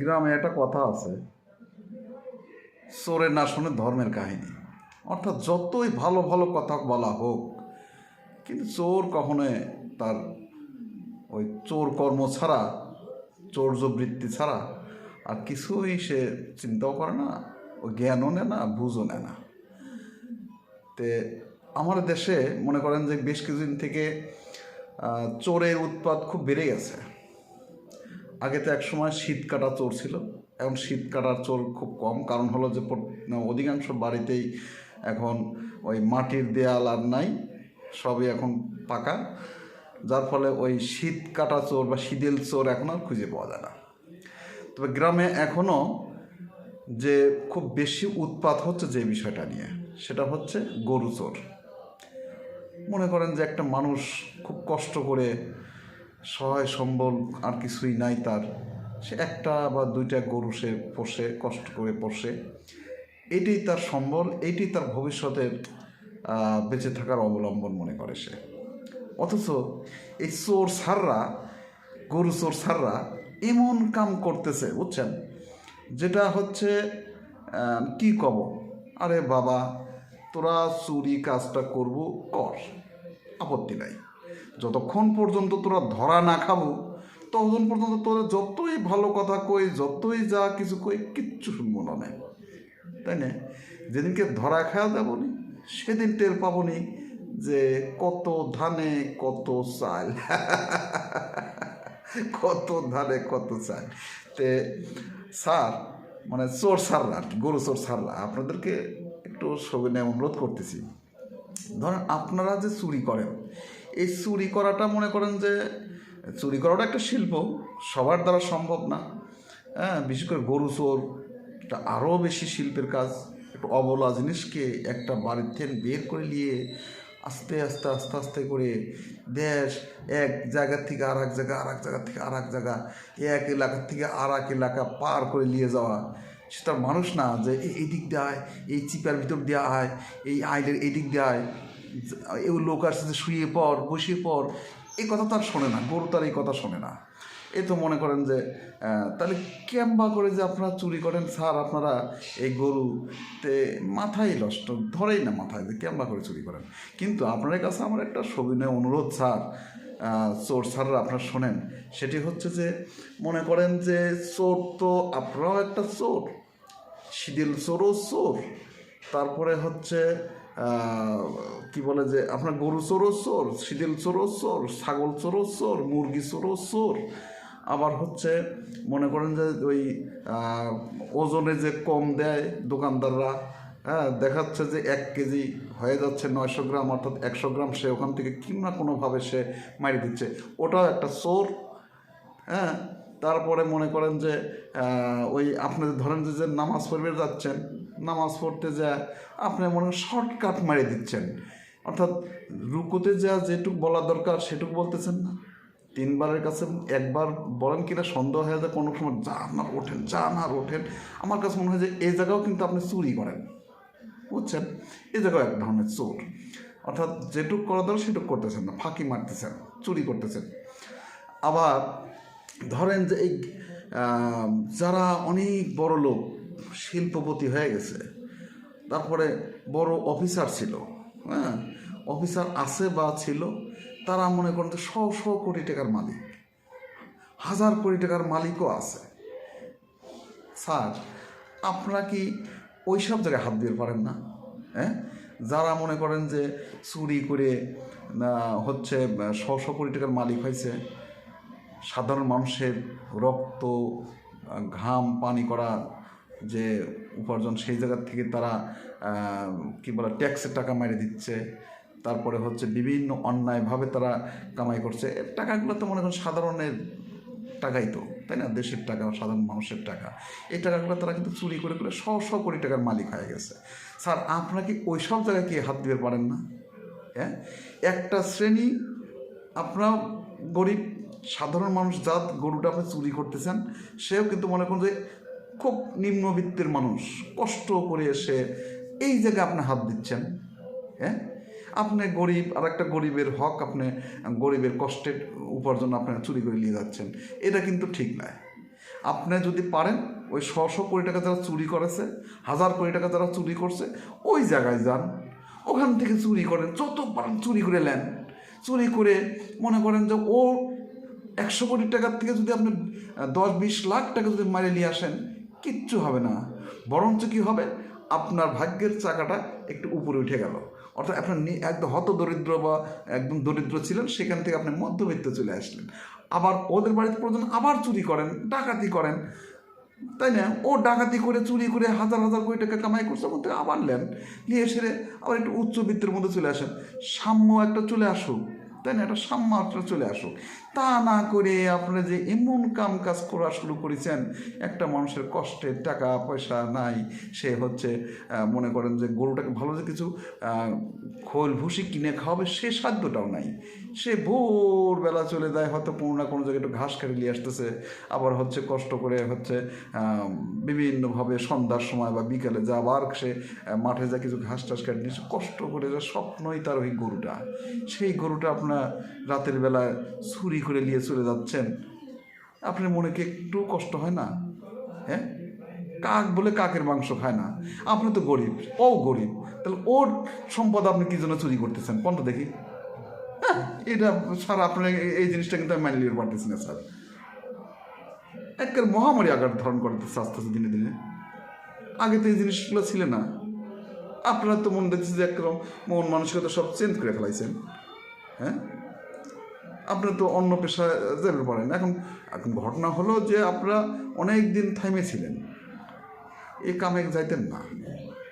গ্রামে একটা কথা আছে। চোরের না শুনে ধর্মের কাহিনী। অর্থাৎ যতই ভালো ভালো কথা বলা হোক, কিন্তু চোর কখনোই তার ওই চোর কর্ম ছাড়া চৌর্য বৃত্তি ছাড়া আর কিছুই সে চিন্তাও করে না ও জ্ঞানও নেয় না, বুঝও নেয় না। তে আমার দেশে মনে করেন যে বেশ কিছুদিন থেকে চোরের উৎপাত খুব বেড়ে গেছে। আগে তো একসময় শীত কাটা চোর ছিল, এখন শীত কাটার চোর খুব কম। কারণ হলো যে অধিকাংশ বাড়িতেই এখন ওই মাটির দেয়াল আর নাই, সবই এখন পাকা। যার ফলে ওই শীত কাটা চোর বা শীতেল চোর এখন আর খুঁজে পাওয়া যায় না। তবে গ্রামে এখনও যে খুব বেশি উৎপাত হচ্ছে যে বিষয়টা নিয়ে, সেটা হচ্ছে গরু চোর। মনে করেন যে একটা মানুষ খুব কষ্ট করে সহায় সম্বল আর কিছুই নাই তার। সে একটা বা দুইটা গরু সে পোষে, কষ্ট করে পোষে। এটাই তার সম্বল এইটাই তার ভবিষ্যতের বেঁচে থাকার অবলম্বন মনে করে সে। অথচ এই চোর সাররা, গরু চোর সাররা এমন কাম করতেছে, বুঝছেন? যেটা হচ্ছে কি কব? আরে বাবা, তোরা চুরি কাজটা করব, কর। আপত্তি নাই। যতক্ষণ পর্যন্ত তোরা ধরা না খাব ততক্ষণ পর্যন্ত তোরা যতই ভালো কথা কই যতই যা কিছু কই কিচ্ছু শুনব না নাই তাই না? যেদিনকে ধরা খাওয়া দেবো নি সেদিন টের পাবো নি যে কত ধানে কত চাল। কত ধানে কত চাল। তে স্যার মানে চোর কি, গরু চোর সাররা আপনাদেরকে একটু সবিনয় অনুরোধ করতেছি। ধরেন আপনারা যে চুরি করেন এই চুরি করাটা মনে করেন যে, চুরি করাটা একটা শিল্প, সবার দ্বারা সম্ভব না। হ্যাঁ বিশেষ করে গরু চোর, এটা আরও বেশি শিল্পের কাজ। একটু অবলা জিনিসকে একটা বাড়ির থেকে বের করে নিয়ে আস্তে আস্তে আস্তে আস্তে করে দেশ এক জায়গার থেকে আর এক জায়গা আর এক জায়গা থেকে আর এক জায়গা, এক এলাকার থেকে আর এক এলাকা পার করে নিয়ে যাওয়া। সে তার মানুষ না যে, এই দিক দিয়ে এই চিপার ভিতর দিয়ে আয়, এই আইলের এই দিক দিয়ে আয়। এই লোক আসছে শুয়ে পর বসিয়ে পর এই কথা তার শোনে না, গরু তার এই কথা শোনে না। এ তো মনে করেন যে তাহলে ক্যাম্বা করে যে আপনারা চুরি করেন, স্যার, আপনারা এই গরুতে মাথায় নষ্ট, ধরেই না মাথায় যে ক্যাম্বা করে চুরি করেন। কিন্তু আপনার কাছে আমার একটা সবিনয় অনুরোধ, স্যার চোর স্যাররা আপনারা শোনেন। সেটি হচ্ছে যে, মনে করেন যে চোর তো আপনারাও একটা চোর শিডিল চোরও চোর। তারপরে হচ্ছে কি বলে যে, আপনার গরু চোরও চোর শিডিল চোরও চোর ছাগল চোরও চোর মুরগি চোরও চোর আবার হচ্ছে, মনে করেন যে ওই ওজনে যে কম দেয় দোকানদাররা হ্যাঁ দেখাচ্ছে যে এক কেজি হয়ে যাচ্ছে নয়শো গ্রাম, অর্থাৎ একশো গ্রাম সে ওখান থেকে কিংবা কোনোভাবে সে মারি দিচ্ছে। ওটাও একটা চোর হ্যাঁ তারপরে মনে করেন যে ওই আপনি ধরেন যে নামাজ পড়বে যাচ্ছেন, নামাজ পড়তে যা আপনি মনে শর্টকাট মারি দিচ্ছেন। অর্থাৎ রুকুতে যা যেটুক বলা দরকার সেটুকু বলতেছেন না। তিনবারের কাছে একবার বলেন কিনা সন্দেহ হয়ে যায়, কোনো সময় যা না ওঠেন যা না ওঠেন। আমার কাছে মনে হয় যে এই জায়গাও কিন্তু আপনি চুরি করেন। বুঝছেন? এই জায়গাও এক ধরনের চোর। অর্থাৎ যেটুক করা দরকার সেটুক করতেছেন না, ফাঁকি মারতেছেন, চুরি করতেছেন। আবার ধরেন যে এই যারা অনেক বড় লোক, শিল্পপতি হয়ে গেছে, তারপরে বড় অফিসার ছিল হ্যাঁ? অফিসার আছে বা ছিল, তারা মনে করেন যে শ শ কোটি টাকার মালিক, হাজার কোটি টাকার মালিকও আছে। স্যার, আপনারা কি ওই সব জায়গায় হাত দিতে পারেন না? হ্যাঁ? যারা মনে করেন যে চুরি করে হচ্ছে শ শ কোটি টাকার মালিক হয়েছে সাধারণ মানুষের রক্ত, ঘাম, পানি করা যে উপার্জন, সেই জায়গার থেকে তারা কি বলে, ট্যাক্সের টাকা মেরে দিচ্ছে। তারপরে হচ্ছে বিভিন্ন অন্যায়ভাবে তারা কামাই করছে। এর টাকাগুলো তো মনে করেন সাধারণের টাকাই তো, তাই না? দেশের টাকা, সাধারণ মানুষের টাকা। এই টাকাগুলো তারা কিন্তু চুরি করে করে শ শ কোটি টাকার মালিক হয়ে গেছে। স্যার, আপনারা কি ওই সব জায়গায় কি হাত দিতে পারেন না? হ্যাঁ? একটা শ্রেণি আপনারা গরিব সাধারণ মানুষ জাত গরুটা আপনি চুরি করতেছেন, সেও কিন্তু মনে করুন যে খুব নিম্নবিত্তের মানুষ, কষ্ট করে এসে এই জায়গায় আপনি হাত দিচ্ছেন হ্যাঁ? আপনি গরিব আর একটা গরিবের হক আপনি গরিবের কষ্টের উপার্জন আপনি চুরি করে নিয়ে যাচ্ছেন, এটা কিন্তু ঠিক নয়। আপনি যদি পারেন, ওই ছশো কোটি টাকা যারা চুরি করেছে, হাজার কোটি টাকা যারা চুরি করছে, ওই জায়গায় যান, ওখান থেকে চুরি করেন যত পারেন চুরি করে নেন, চুরি করে মনে করেন যে ও একশো কোটি টাকার থেকে যদি আপনি দশ, বিশ লাখ টাকা যদি মারে নিয়ে আসেন, কিচ্ছু হবে না। বরঞ্চ কি হবে? আপনার ভাগ্যের চাকাটা একটু উপরে উঠে গেল। অর্থাৎ আপনার একদম হত দরিদ্র বা একদম দরিদ্র ছিলেন, সেখান থেকে আপনি মধ্যবিত্ত চলে আসলেন। আবার ওদের বাড়িতে প্রয়োজন আবার চুরি করেন, ডাকাতি করেন। তাই না? ও ডাকাতি করে, চুরি করে হাজার হাজার কোটি টাকা কামাই করছে থেকে আবার নেন। নিয়ে এসে আবার একটু উচ্চবিত্তের মধ্যে চলে আসেন। সাম্য একটা চলে আসুক। তাই না? একটা সাম্য একটা চলে আসুক। তা না করে আপনারা যে এমন কাম কাজ করা শুরু করেছেন, একটা মানুষের কষ্টের টাকা, পয়সা নাই, সে হচ্ছে মনে করেন যে গরুটাকে ভালো যে কিছু খোল ভুসি কিনে খাওয়াবে, সে সাধ্যটাও নাই। সে ভোরবেলা চলে যায়, হয়তো কোনো না কোনো জায়গায় একটু ঘাস কেটে নিয়ে আসতেছে, আবার হচ্ছে কষ্ট করে হচ্ছে বিভিন্নভাবে সন্ধ্যার সময় বা বিকালে যা আবার সে মাঠে যা কিছু ঘাস টাস কেটে নিয়ে কষ্ট করে যা স্বপ্নই তার ওই গরুটা। সেই গরুটা আপনার রাতের বেলায় চুরি করে নিয়ে চলে যাচ্ছেন আপনার মনে কি একটু কষ্ট হয় না? হ্যাঁ? কাক বলে কাকের মাংস খায় না। আপনি তো গরিব ও গরিব। তাহলে ওর সম্পদ আপনি কি জন্য চুরি করতেছেন? কোনটা দেখি? হ্যাঁ, এটা স্যার আপনার এই- জিনিসটা কিন্তু আমি মানি নিতে পারতেছি না স্যার। একের মহামারী আকার ধারণ করতেছে আস্তে আস্তে দিনে দিনে। আগে তো এই জিনিসগুলো ছিল না। আপনারা তো মনে দেখছি যে একরকম মন মানসিকতা সব চেঞ্জ করে ফেলাইছেন। হ্যাঁ? আপনারা তো অন্য পেশায় যাবে পারেন এখন এখন ঘটনা হলো যে আপনারা অনেক দিন থাইমেছিলেন। এ কামে যাইতেন না।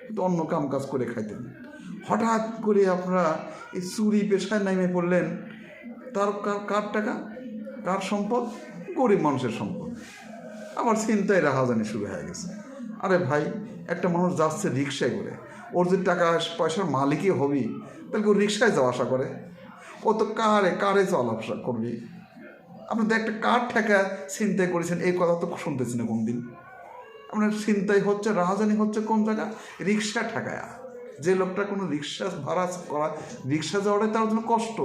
কিন্তু অন্য কাম কাজ করে খাইতেন। হঠাৎ করে আপনারা এই চুরি পেশায় নামে পড়লেন। তার কার- কার টাকা? কার সম্পদ? গরিব মানুষের সম্পদ। আবার চিন্তায় রাহাজানি শুরু হয়ে গেছে। আরে ভাই, একটা মানুষ যাচ্ছে রিক্সায় করে। ওর যদি টাকা পয়সার মালিকই হবি, তাহলে ও রিক্সায় যাওয়া আসা করে। ও তো কারে কারে চলা আসা করবি? আপনি তো একটা কার ঠেকা চিন্তায় করেছেন, এই কথা তো শুনতেছি না কোনদিন। আপনার চিন্তাই হচ্ছে, রাহাজানি হচ্ছে কোন জায়গা? রিক্সা ঠেকায়া। যে লোকটা কোনো রিক্সা ভাড়া করা, রিক্সা যাওয়াটাই তার জন্য কষ্ট,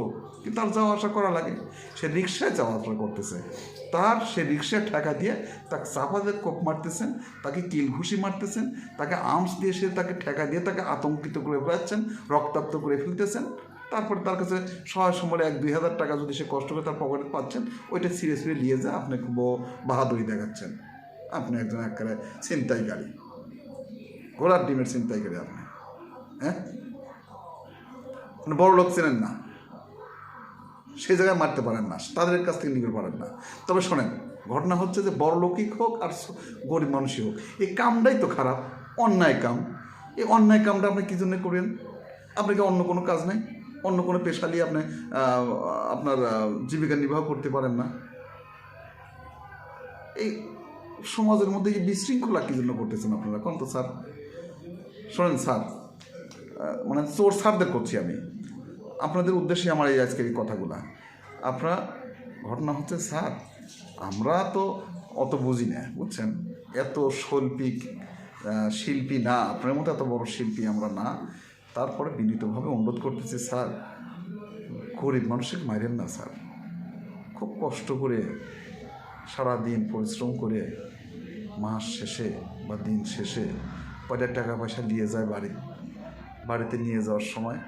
কিন্তু তার যাওয়া আসা করা লাগে। সে রিক্সায় যাওয়া আসা করতেছে। তার সে রিক্সা ঠেকা দিয়ে তাকে চাপা দিয়ে কোপ মারতেছেন, তাকে কিল ঘুষি মারতেছেন, তাকে আর্মস দিয়ে সে তাকে ঠেকা দিয়ে তাকে আতঙ্কিত করে ফেলাচ্ছেন রক্তাক্ত করে ফেলতেছেন। তারপর তার কাছে সহায় সময় এক দুই হাজার টাকা যদি সে কষ্ট করে তার পকেটে পাচ্ছেন, ওইটা সিরিয়াস সিরিয়াস নিয়ে যায় আপনি খুব বাহাদুরি দেখাচ্ছেন। আপনি একজন একেবারে ছিনতাইকারী ঘোড়ার ডিমের ছিনতাইকারী আপনি। হ্যাঁ? বড় লোক চেনেন না? সেই জায়গায় মারতে পারেন না, তাদের কাছ থেকে নিতে পারেন না। তবে শোনেন, ঘটনা হচ্ছে যে বড় লোকই হোক আর গরিব মানুষই হোক, এই কামটাই তো খারাপ, অন্যায় কাম। এই অন্যায় কামটা আপনি কী জন্য করেন? আপনি কি অন্য কোনো কাজ নেই? অন্য কোনো পেশা নিয়ে আপনি আপনার জীবিকা নির্বাহ করতে পারেন না। এই সমাজের মধ্যে এই বিশৃঙ্খলা কী জন্য করতেছেন আপনারা? কোন তো স্যার? শোনেন স্যার মানে চোর স্যারদের করছি আমি। আপনাদের উদ্দেশ্যে আমার এই আজকের এই কথাগুলা। আপনারা, ঘটনা হচ্ছে স্যার, আমরা তো অত বুঝি না, বুঝছেন? এত শৈল্পিক শিল্পী না আপনার মতো এত বড় শিল্পী আমরা না। তারপরে বিনীতভাবে অনুরোধ করতেছি, স্যার, গরিব মানুষকে মারেন না, স্যার। খুব কষ্ট করে সারাদিন পরিশ্রম করে মাস শেষে বা দিন শেষে কয়টা টাকা পয়সা নিয়ে যায় বাড়ি, বাড়িতে নিয়ে যাওয়ার সময়।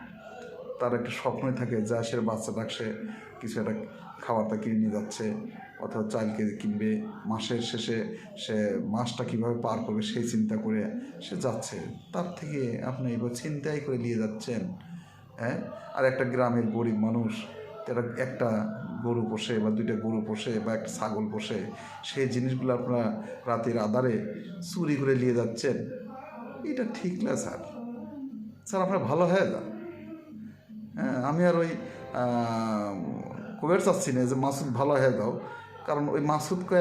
তার একটা স্বপ্নই থাকে যা সে বাচ্চা সে কিছু একটা খাবারটা কিনে নিয়ে যাচ্ছে অথবা চাল কেজি কিনবে, মাসের শেষে সে মাসটা কীভাবে পার করবে সেই চিন্তা করে সে যাচ্ছে। তার থেকে আপনি এবার চিন্তাই করে নিয়ে যাচ্ছেন হ্যাঁ? আর একটা গ্রামের গরিব মানুষ, তারা একটা গরু পোষে বা দুইটা গরু পোষে বা একটা ছাগল পোষে, সেই জিনিসগুলো আপনারা রাতের আধারে চুরি করে নিয়ে যাচ্ছেন। এটা ঠিক না স্যার। স্যার, আপনার ভালো হয়ে যান। হ্যাঁ আমি আর ওই কুবের চাচ্ছি না যে মাসুদ ভালো হয়ে দাও কারণ ওই মাসুদকে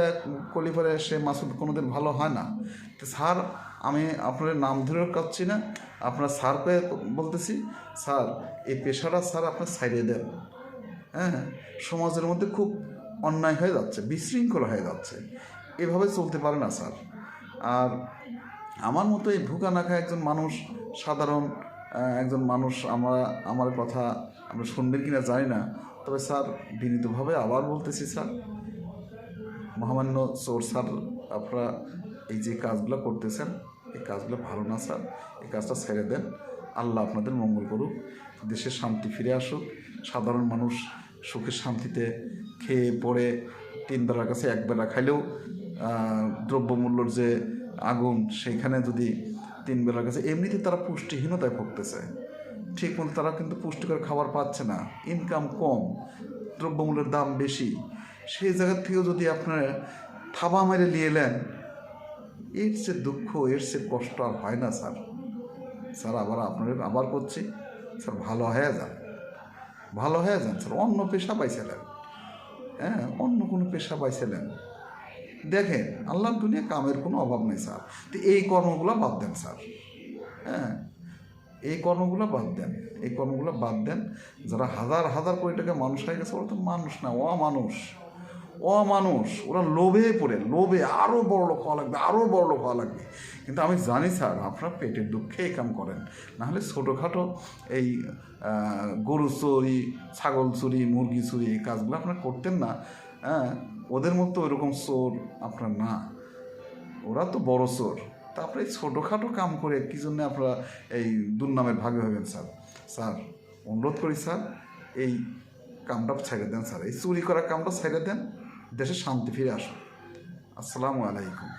কলিফারে সে মাসুদ কোনোদিন ভালো হয় না। তো স্যার, আমি আপনার নাম ধরে কাচ্ছি না। আপনার স্যারকে বলতেছি, স্যার, এই পেশাটা স্যার আপনার সাইডে দেন। হ্যাঁ সমাজের মধ্যে খুব অন্যায় হয়ে যাচ্ছে, বিশৃঙ্খলা হয়ে যাচ্ছে। এভাবে চলতে পারে না স্যার। আর আমার মতো এই ভুকা নাখা একজন মানুষ, সাধারণ একজন মানুষ, আমরা, আমার কথা আমরা শুনবেন কিনা জানি না। তবে স্যার, বিনীতভাবে আবার বলতেছি স্যার মহামান্য চোর স্যার, আপনারা এই যে কাজগুলো করতেছেন, এই কাজগুলো ভালো না স্যার, এই কাজটা ছেড়ে দেন। আল্লাহ আপনাদের মঙ্গল করুক, দেশে শান্তি ফিরে আসুক। সাধারণ মানুষ সুখে শান্তিতে খেয়ে পড়ে, তিন বেলার কাছে এক বেলা খাইলেও দ্রব্যমূল্যর যে আগুন সেইখানে যদি তিন বেলার কাছে, এমনিতে তারা পুষ্টিহীনতায় ভুগতেছে। ঠিক মতো তারা কিন্তু পুষ্টিকর খাবার পাচ্ছে না। ইনকাম কম, দ্রব্যমূল্যের দাম বেশি। সেই জায়গা থেকেও যদি আপনারা থাবা মেরে নিয়ে এলেন এর সে দুঃখ, এর সে কষ্ট আর হয় না, স্যার। স্যার, আবার আপনাদের আবার করছি স্যার, ভালো হয়ে যান। ভালো হয়ে যান, স্যার, অন্য পেশা পাইছিলেন হ্যাঁ অন্য কোনো পেশা পাইছিলেন দেখেন আল্লাহ দুনিয়া কামের কোনো অভাব নেই, স্যার। তো এই কর্মগুলো বাদ দেন, স্যার। হ্যাঁ এই কর্মগুলো বাদ দেন। এই কর্মগুলো বাদ দেন। যারা হাজার হাজার কোটি টাকা মানুষ হয়ে গেছে, ওরা তো মানুষ না, অমানুষ। অমানুষ, ওরা লোভে পড়ে, লোভে আরও বড় লোক হওয়া লাগবে আরও বড় লোক হওয়া লাগবে। কিন্তু আমি জানি স্যার, আপনারা পেটের দুঃখে এই কাম করেন। নাহলে ছোটোখাটো এই গরু চুরি, ছাগল চুরি, মুরগি চুরি এই কাজগুলো আপনারা করতেন না। হ্যাঁ ওদের মতো ওইরকম চোর আপনার না। ওরা তো বড় চোর। তারপরে ছোটোখাটো কাম করে কি জন্য আপনারা এই দুর্নামের ভাগে হবেন স্যার? স্যার, অনুরোধ করি স্যার, এই কামটা ছেড়ে দেন স্যার। এই চুরি করা কামটা ছেড়ে দেন। দেশে শান্তি ফিরে আসুন। আসসালামু আলাইকুম।